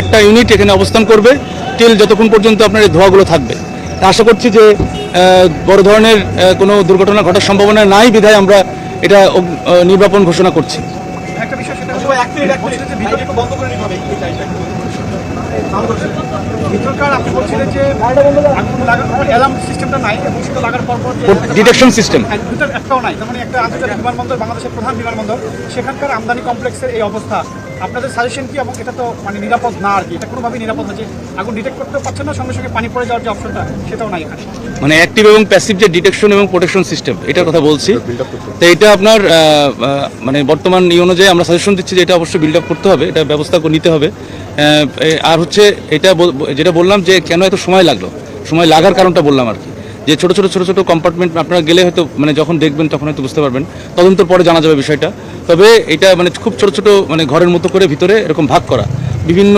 একটা ইউনিট এখানে অবস্থান করবে। টিল যতক্ষণ পর্যন্ত আপনার এই ধোঁয়াগুলো থাকবে। আশা করছি যে বড় ধরনের কোনো দুর্ঘটনা ঘটার সম্ভাবনা নাই বিধায় আমরা এটা নির্বাপন ঘোষণা করছি। ডিটেকশন সিস্টেম হ্যাঁ, একটাও নাই। মানে একটা আন্তর্জাতিক বিমানবন্দর বাংলাদেশের প্রধান বিমানবন্দর। সেখানকার আমদানি কমপ্লেক্সের এই অবস্থা। আপনাদের সাজেশন কি? এবং এটা তো মানে নিরাপদ না আর কি। এটা কোনোভাবেই নিরাপদ যে আগুন ডিটেক্ট করতে পারছেন না সঙ্গে সঙ্গে পানি পড়ে যাওয়ার যে অপশনটা সেটাও নাই এখানে। মানে অ্যাক্টিভ এবং প্যাসিভ যে ডিটেকশন এবং প্রোটেকশন সিস্টেম এটার কথা বলছি। তো এটা আপনার মানে বর্তমান ই অনুযায়ী আমরা সাজেশন দিচ্ছি যে এটা অবশ্যই বিল্ড আপ করতে হবে এটা ব্যবস্থা করে নিতে হবে। আর হচ্ছে এটা বল- যেটা বললাম যে কেন এত সময় লাগল? সময় লাগার কারণটা বললাম আর কি। যে ছোট ছোট ছোট ছোট কম্পার্টমেন্ট আপনারা গেলে হয়তো মানে যখন দেখবেন তখন হয়তো বুঝতে পারবেন। তদন্তের পরে জানা যাবে বিষয়টা। তবে এটা মানে খুব ছোট ছোট মানে ঘরের মতো করে ভিতরে এরকম ভাগ করা। বিভিন্ন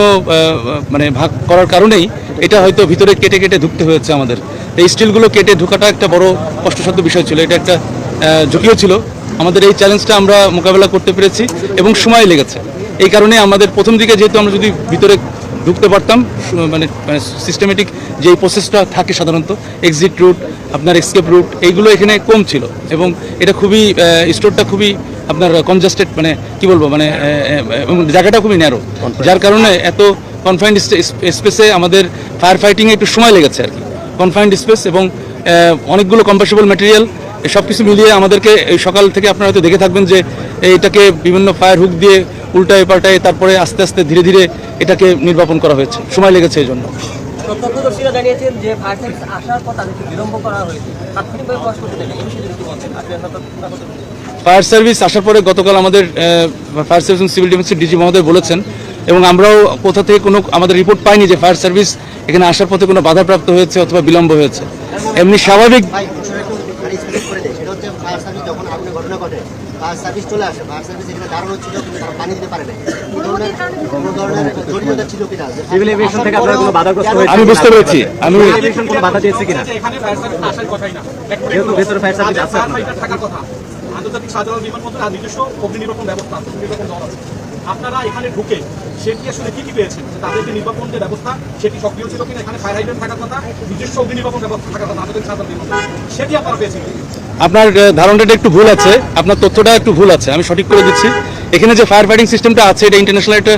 মানে ভাগ করার কারণেই এটা হয়তো ভিতরে কেটে কেটে ঢুকতে হয়েছে আমাদের। এই স্টিলগুলো কেটে ঢোকাটা একটা বড় কষ্টসাধ্য বিষয় ছিল। এটা একটা ঝুঁকিও ছিল। আমাদের এই চ্যালেঞ্জটা আমরা মোকাবেলা করতে পেরেছি এবং সময় লেগেছে। এই কারণে আমাদের প্রথম দিকে যেহেতু আমরা যদি ভিতরে ঢুকতে পারতাম মানে মানে সিস্টেমেটিক যে প্রসেসটা থাকে সাধারণত এক্সিট রুট আপনার এক্সকেপ রুট এইগুলো এখানে কম ছিল। এবং এটা খুবই স্টোরটা খুবই আপনার কনজাস্টেড মানে কি বলব মানে জায়গাটা খুবই ন্যারো যার কারণে এত কনফাইন্ড স্পেসে আমাদের ফায়ার ফাইটিংয়ে একটু সময় লেগেছে আর কি। কনফাইন্ড স্পেস এবং অনেকগুলো কম্পাসেবল ম্যাটেরিয়াল সব কিছু মিলিয়ে আমাদেরকে সকাল থেকে আপনারা হয়তো দেখে থাকবেন যে এইটাকে বিভিন্ন ফায়ার হুক দিয়ে উল্টায় পাল্টায় তারপরে আস্তে আস্তে ধীরে ধীরে এটাকে নির্বাপন করা হয়েছে। সময় লেগেছে এই জন্য। প্রত্যক্ষদর্শীরা জানিয়েছেন যে ফায়ার সার্ভিস আসার পর তাদেরকে বিলম্ব করা হয়েছে। তাৎক্ষণিকভাবে প্রকাশ করতে দেয়নি এই বিষয়ে যদি বলছেন। আপনি আপনার তথ্য বলুন। ফায়ার সার্ভিস আসার পরে গতকাল আমাদের ফায়ার সার্ভিস সিভিল ডিফেন্সের ডিজি মহোদয় বলেছেন এবং আমরাও কোথা থেকে কোনো আমাদের রিপোর্ট পাইনি যে ফায়ার সার্ভিস এখানে আসার পথে কোনো বাধাপ্রাপ্ত হয়েছে অথবা বিলম্ব হয়েছে। এমনি স্বাভাবিক ভাই বিষয়টা একটু খালি স্পেসিফিক করে দেয় সেটা হচ্ছে ফায়ার সার্ভিস যখন আগুনের ঘটনা ঘটে ফায়ার সার্ভিস চলে আসে ফায়ার সার্ভিস এখানে দাঁড়ানো ছিল কিন্তু তারা পানি দিতে পারে না কোনো ধরনের জটিলতা ছিল কিনা? আমি বুঝতে পেরেছি। আমি কোনো বাধা দিয়েছে কিনা? যে এখানে ফায়ার সার্ভিস আসার কথাই না। যেহেতু ভেতরে ফায়ার সার্ভিস আছে আপনার। ফায়ার থাকার কথা। আন্তর্জাতিক সাধারণ বিমানবন্দর আর নিজস্ব অগ্নি নির্বাপন ব্যবস্থা আছে, নির্বাপন দেওয়া আছে। আপনারা এখানে ঢুকে সেটি আসলে কি কি পেয়েছেন? যে তাদের যে নির্বাপন ব্যবস্থা, সেটি সক্রিয় ছিল কিনা? এখানে ফায়ার হাইড্রেন্ট থাকার কথা, নিজস্ব অগ্নি নির্বাপন ব্যবস্থা থাকার কথা আন্তর্জাতিক সাধারণ সেটি আপনারা পেয়েছেন আপনার ধারণাটা একটু ভুল আছে। আপনার তথ্যটা একটু ভুল আছে, আমি সঠিক করে দিচ্ছি। এখানে যে ফায়ার ফাইটিং সিস্টেমটা আছে, এটা ইন্টারন্যাশনাল একটা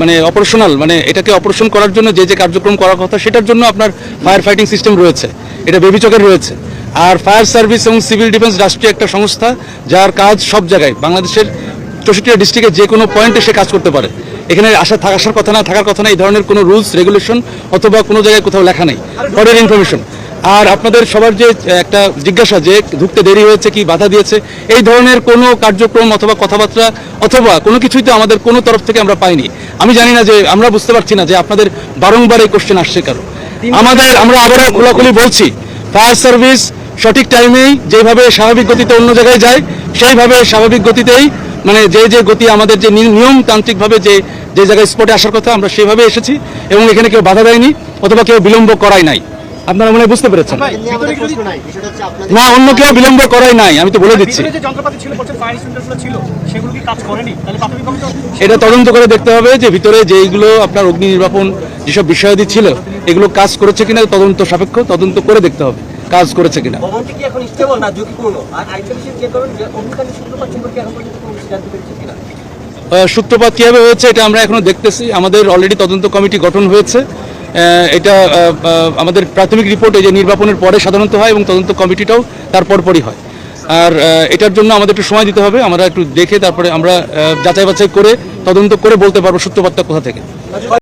মানে অপারেশনাল মানে এটাকে অপারেশন করার জন্য যে যে কার্যক্রম করার কথা, সেটার জন্য আপনার ফায়ার ফাইটিং সিস্টেম রয়েছে। এটা বেবিচকের রয়েছে। আর ফায়ার সার্ভিস এবং সিভিল ডিফেন্স রাষ্ট্রীয় একটা সংস্থা, যার কাজ সব জায়গায়, বাংলাদেশের চৌষট্টিটা ডিস্ট্রিক্টে যে কোনো পয়েন্টে সে কাজ করতে পারে। এখানে আসা আসার কথা না, থাকার কথা না, এই ধরনের কোনো রুলস রেগুলেশন অথবা কোনো জায়গায় কোথাও লেখা নেই। ফরের ইনফরমেশন আর আপনাদের সবার যে একটা জিজ্ঞাসা যে, ঢুকতে দেরি হয়েছে কি বাধা দিয়েছে, এই ধরনের কোনো কার্যক্রম অথবা কথাবার্তা অথবা কোনো কিছুই তো আমাদের কোনো তরফ থেকে আমরা পাইনি। আমি জানি না যে, আমরা বুঝতে পারছি না যে আপনাদের বারংবার এই কোশ্চেন আসছে কারও আমাদের, আমরা আবার খোলাখুলি বলছি ফায়ার সার্ভিস সঠিক টাইমেই যেভাবে স্বাভাবিক গতিতে অন্য জায়গায় যায়, সেইভাবে স্বাভাবিক গতিতেই মানে যে যে গতি আমাদের যে নিয়মতান্ত্রিকভাবে যে যে জায়গায় স্পটে আসার কথা আমরা সেভাবে এসেছি এবং এখানে কেউ বাধা দেয়নি অথবা কেউ বিলম্ব করাই নাই। আপনারা মনে হয় বুঝতে পেরেছেন? না অন্য কেউ বিলম্ব করাই নাই আমি তো বলে দিচ্ছি। এটা তদন্ত করে দেখতে হবে যে ভিতরে যেইগুলো আপনার অগ্নি নির্বাপন যেসব বিষয়াদি ছিল এগুলো কাজ করেছে কিনা তদন্ত সাপেক্ষ তদন্ত করে দেখতে হবে। কাজ করেছে কিনা। সূত্রপাত কীভাবে হয়েছে এটা আমরা এখনও দেখতেছি। আমাদের অলরেডি তদন্ত কমিটি গঠন হয়েছে। এটা আমাদের প্রাথমিক রিপোর্ট এই যে নির্বাপনের পরে সাধারণত হয় এবং তদন্ত কমিটিটাও তার পরপরই হয়। আর এটার জন্য আমাদের একটু সময় দিতে হবে। আমরা একটু দেখে তারপরে আমরা যাচাই বাছাই করে তদন্ত করে বলতে পারব সূত্রপাতটা কোথা থেকে।